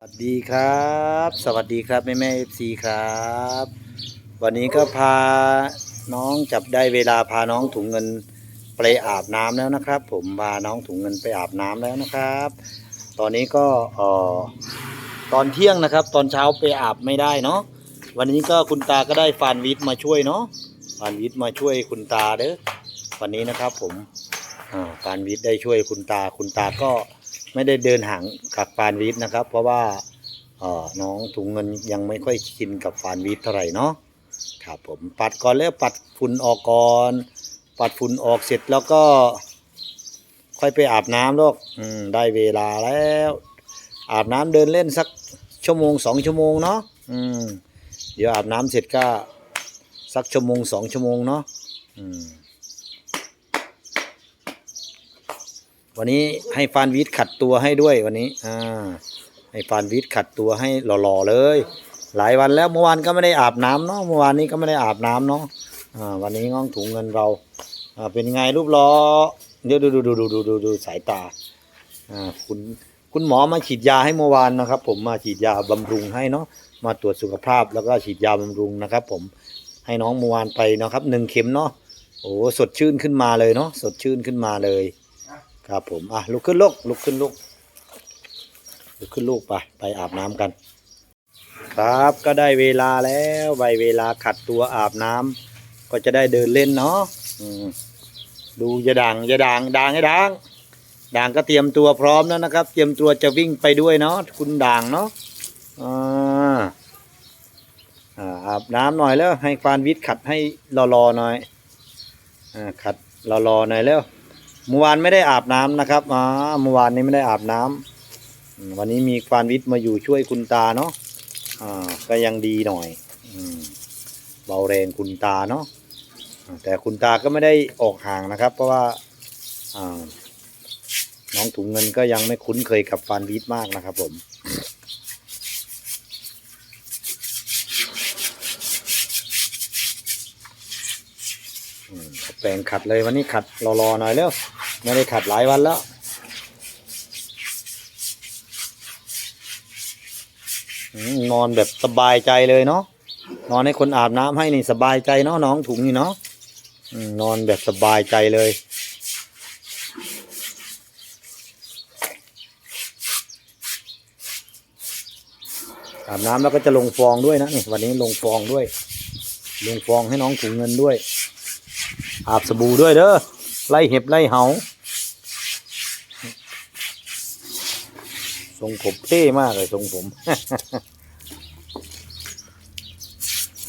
สวัสดีครับ สวัสดีครับแม่แม่เอฟซีครับ วันนี้ก็พาน้องจับได้เวลาพาน้องถุงเงินไปอาบน้ำแล้วนะครับ ผมพาน้องถุงเงินไปอาบน้ำแล้วนะครับ ตอนนี้ก็เอ่อตอนเที่ยงนะครับ ตอนเช้าไปอาบไม่ได้เนาะวันนี้ก็คุณตาก็ได้ฟานวิทมาช่วยเนาะฟานวิทมาช่วยคุณตาเด้อวันนี้นะครับ ผมอ่าฟานวิทได้ช่วยคุณตาคุณตาก็ ไม่ได้เดินห่างกับฟานวิทนะครับ เพราะว่าน้องถุงเงินยังไม่ค่อยชินกับฟานวิทเท่าไหร่เนาะครับผมปัดก่อนแล้วปัดฝุ่นออกก่อน ปัดฝุ่นออกเสร็จแล้วก็ ค่อยไปอาบน้ำลูกอืมได้เวลาแล้ว อาบน้ำเดินเล่นสักชั่วโมงสองชั่วโมงเนาะเดี๋ยวอาบน้ำเสร็จก็สักชั่วโมงสองชั่วโมงเนาะอืม วันนี้ให้ฟานวิทขัดตัวให้ด้วยวันนี้อ่าให้ฟานวิทขัดตัวให้หล่อๆเลย หลายวันแล้วเมื่อวานก็ไม่ได้อาบน้ำเนาะเมื่อวานนี้ก็ไม่ได้อาบน้ำเนาะอ่าวันนี้ง้องถุงเงินเราอ่าเป็นไงรูปล้อเดี๋ยวดูดูดูดูดูดูดูสายตาอ่าคุณคุณหมอมาฉีดยาให้เมื่อวานนะครับ ผมมาฉีดยาบำรุงให้เนาะมาตรวจสุขภาพแล้วก็ฉีดยาบำรุงนะครับ ผมให้น้องเมื่อวานไปเนาะครับหนึ่งเข็มเนาะโอ้สดชื่นขึ้นมาเลยเนาะสดชื่นขึ้นมาเลย ครับผมอะลุกขึ้นลูกลุกขึ้นลูกลุกขึ้นลูกไปไปอาบน้ำกัน ครับก็ได้เวลาแล้วใบเวลาขัดตัวอาบน้ำก็จะได้เดินเล่นเนาะดูอย่าด่างอย่าด่างด่างให้ด่างด่างก็เตรียมตัวพร้อมแล้วนะครับ เตรียมตัวจะวิ่งไปด้วยเนาะคุณด่างเนาะอาบน้ำหน่อยแล้วให้ฟานวิทย์ขัดให้รอๆหน่อยอขัดรอๆหน่อยแล้ว เมื่อวานไม่ได้อาบน้ำนะครับอ่าเมื่อวานนี้ไม่ได้อาบน้ำอืมวันนี้มีควานวิทย์มาอยู่ช่วยคุณตาเนาะอ่าก็ยังดีหน่อยอืมเบาแรงคุณตาเนาะแต่คุณตาก็ไม่ได้ออกห่างนะครับ เพราะว่าอ่าน้องถุงเงินก็ยังไม่คุ้นเคยกับฟานวิทมากนะครับผม แปรงขัดเลยวันนี้ขัดรอๆหน่อยเร็ว ไม่ได้ขัดหลายวันแล้วนอนแบบสบายใจเลยเนาะนอนให้คนอาบน้ำให้นี่สบายใจเนาะน้องถุงนี่เนาะนอนแบบสบายใจเลย อาบน้ำแล้วก็จะลงฟองด้วยนะนี่วันนี้ลงฟองด้วย ลงฟองให้น้องถุงเงินด้วย อาบสบู่ด้วยเด้อ ไล่เห็บไล่เหาทรงผมเท่มากเลยทรงผม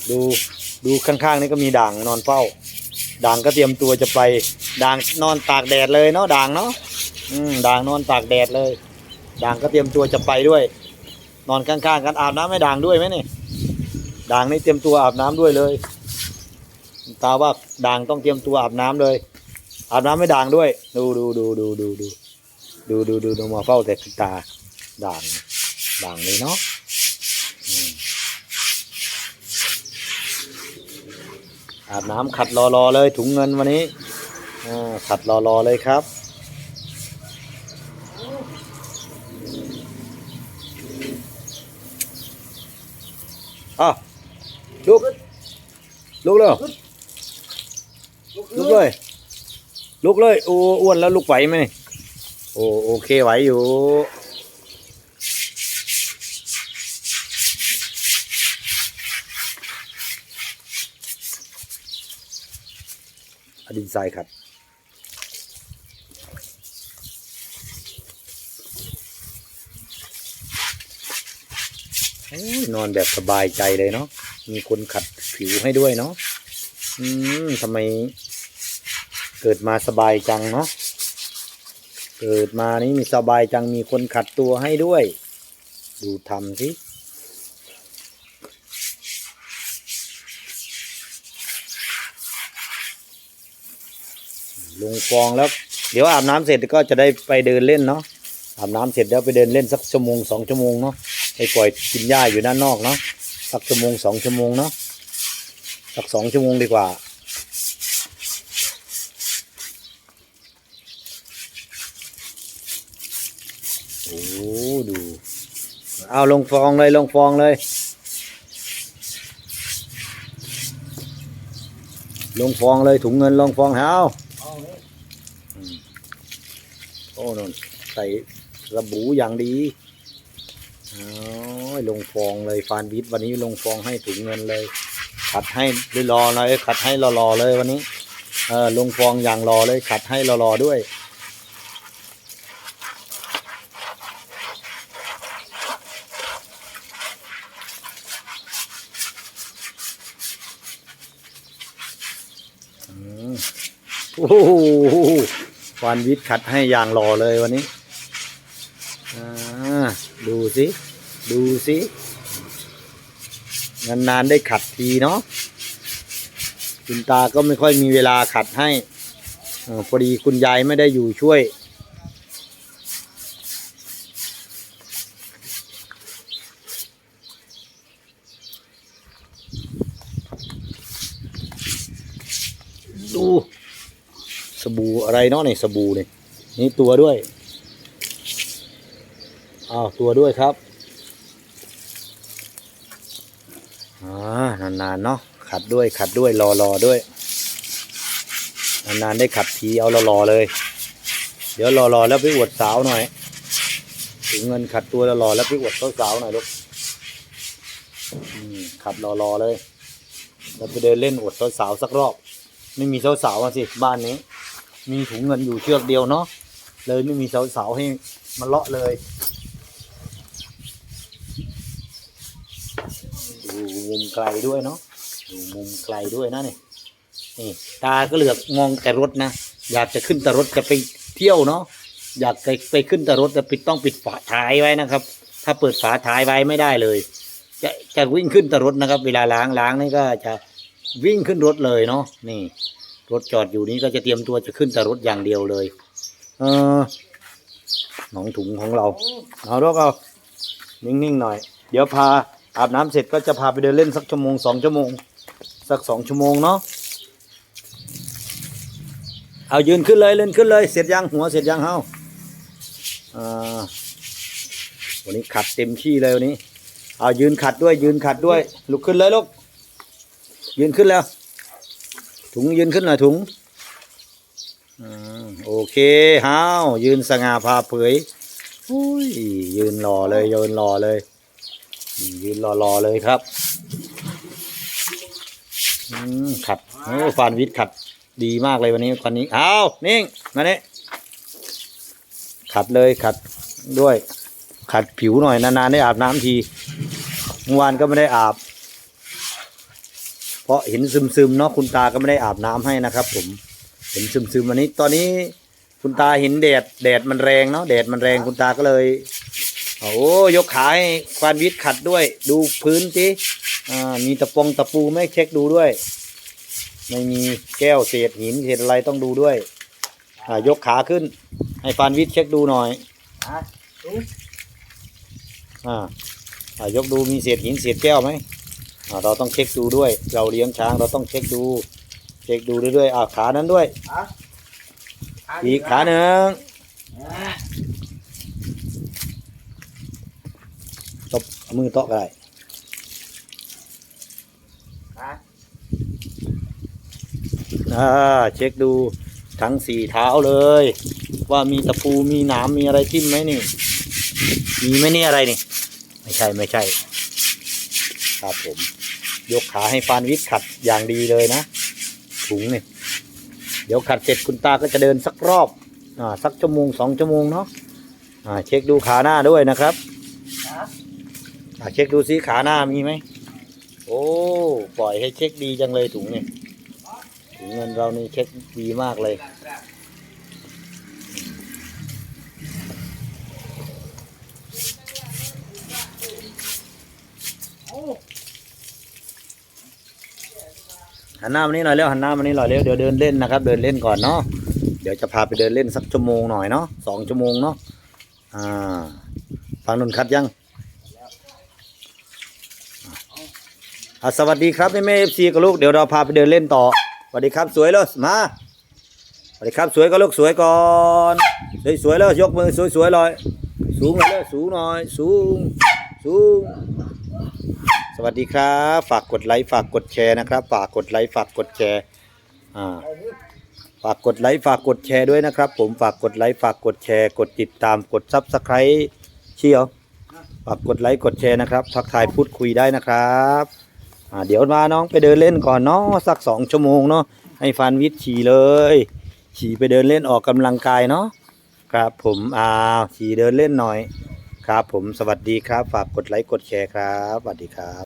ดูดูข้างๆนี่ก็มีด่างนอนเฝ้า ด่างก็เตรียมตัวจะไปด่างนอนตากแดดเลยเนาะด่างเนาะอืมด่างนอนตากแดดเลย ด่างก็เตรียมตัวจะไปด้วย นอนข้างๆกันอาบน้ำให้ด่างด้วยไหมนี่ด่างนี่เตรียมตัวอาบน้ำด้วยเลย ตาว่าด่างต้องเตรียมตัวอาบน้ำเลย อาบน้ำไม่ด่างด้วย ดูดูดูดูดูดูดูดูดูดูมาเฝ้าแต่ตาด่างด่างเลยเนาะอาบน้ำขัดรอรอเลยถุงเงินวันนี้ขัดรอรอเลยครับอะลุกลุกเลยลุกเลย ลุกเลยโอ้อ้วนแล้วลุกไหวไหมโอ้โอเคไหวอยู่อดินทรายครับนอนแบบสบายใจเลยเนาะ มีคนขัดผิวให้ด้วยเนาะ อืมทำไม เกิดมาสบายจังเนาะเกิดมานี้มีสบายจังมีคนขัดตัวให้ด้วย ดูทำสิลงฟองแล้ว เดี๋ยวอาบน้ำเสร็จก็จะได้ไปเดินเล่นเนาะอาบน้ำเสร็จแล้วไปเดินเล่นสักชั่วโมงสองชั่วโมงเนาะไปปล่อยกินหญ้าอยู่ด้านนอกเนาะสักชั่วโมงสองชั่วโมงเนาะสักสองชั่วโมงดีกว่า โอ้ดู เอาลงฟองเลยลงฟองเลย ลงฟองเลยถุงเงินลงฟองเอาโอ้นนใส่ระบูอย่างดีอ๋อลงฟองเลยฟานวิทวันนี้ลงฟองให้ถุงเงินเลยขัดให้รอเลยขัดให้รอๆเลยวันนี้เออลงฟองอย่างรอเลยขัดให้รอๆด้วย โอ้โหวานวิทย์ขัดให้อย่างหล่อเลยวันนี้อดูสิ ดูสิ นานๆได้ขัดทีเนาะคุณตาก็ไม่ค่อยมีเวลาขัดให้อพอดีคุณยายไม่ได้อยู่ช่วย ดูสบู่ อะไรเนาะในสบู่นี่นี่ตัวด้วยอ้าวตัวด้วยครับอ่านานๆเนาะขัดด้วยขัดด้วยรอรอด้วยนานๆได้ขัดทีเอารอรอเลย เดี๋ยวรอรอแล้วไปอวดสาวหน่อย ถึงเงินขัดตัวรอรอแล้วไปอวดสาวหน่อยลูกขัดรอรอเลยแล้วไปเดินเล่นอวดสาวสักรอบ ไม่มีสาวๆอะสิบ้านนี้ มีถุงเงินอยู่เชือกเดียวเนาะเลยไม่มีเสาๆให้มาเลาะเลยดูมุมไกลด้วยเนาะดูมุมไกลด้วยนะนี่นี่ตาก็เหลือกมองแต่รถนะอยากจะขึ้นแต่รถจะไปเที่ยวเนาะอยากไปไปขึ้นแต่รถแต่ปิดต้องปิดฝาท้ายไว้นะครับ ถ้าเปิดฝาท้ายไว้ไม่ได้เลย จะจะวิ่งขึ้นแต่รถนะครับ เวลาล้างล้างนี่ก็จะวิ่งขึ้นรถเลยเนาะนี่ รถจอดอยู่นี้ก็จะเตรียมตัวจะขึ้นแต่รถอย่างเดียวเลย เออหนองถุงของเราเอาแล้วก็นิ่งๆหน่อย เดี๋ยวพาอาบน้ำเสร็จก็จะพาไปเดินเล่นสักชั่วโมงสองชั่วโมง สักสองชั่วโมงเนาะเอายืนขึ้นเลยเล่นขึ้นเลย เสร็จยังหัวเสร็จยังเฮาอ่าวันนี้ขัดเต็มที่เลยวันนี้ เอายืนขัดด้วย ยืนขัดด้วย ลุกขึ้นเลยลูกยืนขึ้นแล้ว ถุงยืนขึ้นหน่อยถุงอโอเคฮ้าวยืนสง่าพาเผยอุ้ยยืนรอเลยยืนรอเลยอืมยืนรอรอเลยครับอืมขัดโอ้ฟานวิทย์ขัดดีมากเลยวันนี้วันนี้เอ้านิ่งมาเนี่ยขัดเลยขัดด้วย ขัดผิวหน่อยนานๆได้อาบน้ำทีเมื่อวานก็ไม่ได้อาบ เพราะเห็นซึมๆเนาะคุณตาก็ไม่ได้อาบน้ำให้นะครับ ผมเห็นซึมๆวันนี้ ตอนนี้คุณตาเห็นแดดแดดมันแรงเนาะแดดมันแรงคุณตาก็เลยโอ้ยกขาให้ควานวิทย์ขัดด้วย ดูพื้นจิอ่ามีตะปงตะปูไหม่เช็คดูด้วย ไม่มีแก้วเศษหินเศษอะไรต้องดูด้วย อ่ายกขาขึ้น ให้ฟานวิทย์เช็คดูหน่อยอะดูอ่าอ่ายกดูมีเศษหินเศษแก้วไหมอ่า เราต้องเช็คดูด้วย เราเลี้ยงช้างเราต้องเช็คดู เช็คดูเรื่อยๆอ่าขานั้นด้วยอะอีกขาหนึ่งอะตบเอามือโต๊ะก็ได้อะอ่าเช็คดูทั้งสี่เท้าเลย ว่ามีตะปูมีหนามมีอะไรทิ่มไหมนี่ มีไหมนี่อะไรนี่ ไม่ใช่ไม่ใช่ ครับผม ยกขาให้ฟานวิทย์ขัดอย่างดีเลยนะ ถุงเนี่ยเดี๋ยวขัดเสร็จคุณตาก็จะเดินสักรอบอ่าสักชั่วโมงสองชั่วโมงเนาะอ่าเช็คดูขาหน้าด้วยนะครับอ่าเช็คดูซิขาหน้ามีไหมโอ้ปล่อยให้เช็คดีจังเลยถุงเนี่ยถุงเงินเรานี่เช็คดีมากเลย หันหน้ามานี่หน่อยเร็วหันหน้ามานี่หน่อยเร็วเดี๋ยวเดินเล่นนะครับ เดินเล่นก่อนเนาะเดี๋ยวจะพาไปเดินเล่นสักชั่วโมงหน่อยเนาะสองชั่วโมงเนาะอ่าฟังนุ่นคัดยังอะสวัสดีครับแม่แม่เอฟซีกับลูกเดี๋ยวเราพาไปเดินเล่นต่อสวัสดีครับสวยเลยมาสวัสดีครับสวยก็ลูกสวยก่อนสวยสวยเลยยกมือสวยสวยเลยสูงเลยเลยสูงหน่อยสูงสูง วัสดีครับ ฝากกดไลค์ฝากกดแชร์นะครับ ฝากกดไลค์ฝากกดแชร์อ่าฝากกดไลค์ฝากกดแชร์ด้วยนะครับ ผมฝากกดไลค์ฝากกดแชร์ กดติดตามกดซับสไครต์เชียวฝากกดไลค์กดแชร์นะครับทักทายพูดคุยได้นะครับอ่าเดี๋ยวมาน้องไปเดินเล่นก่อนเนาะสักสองชั่วโมงเนาะให้ฟันวิทย์ฉี่เลยฉี่ไปเดินเล่นออกกำลังกายเนาะครับผมอ้าวฉี่เดินเล่นหน่อยครับผมสวัสดีครับ ฝากกดไลค์กดแชร์ครับสวัสดีครับ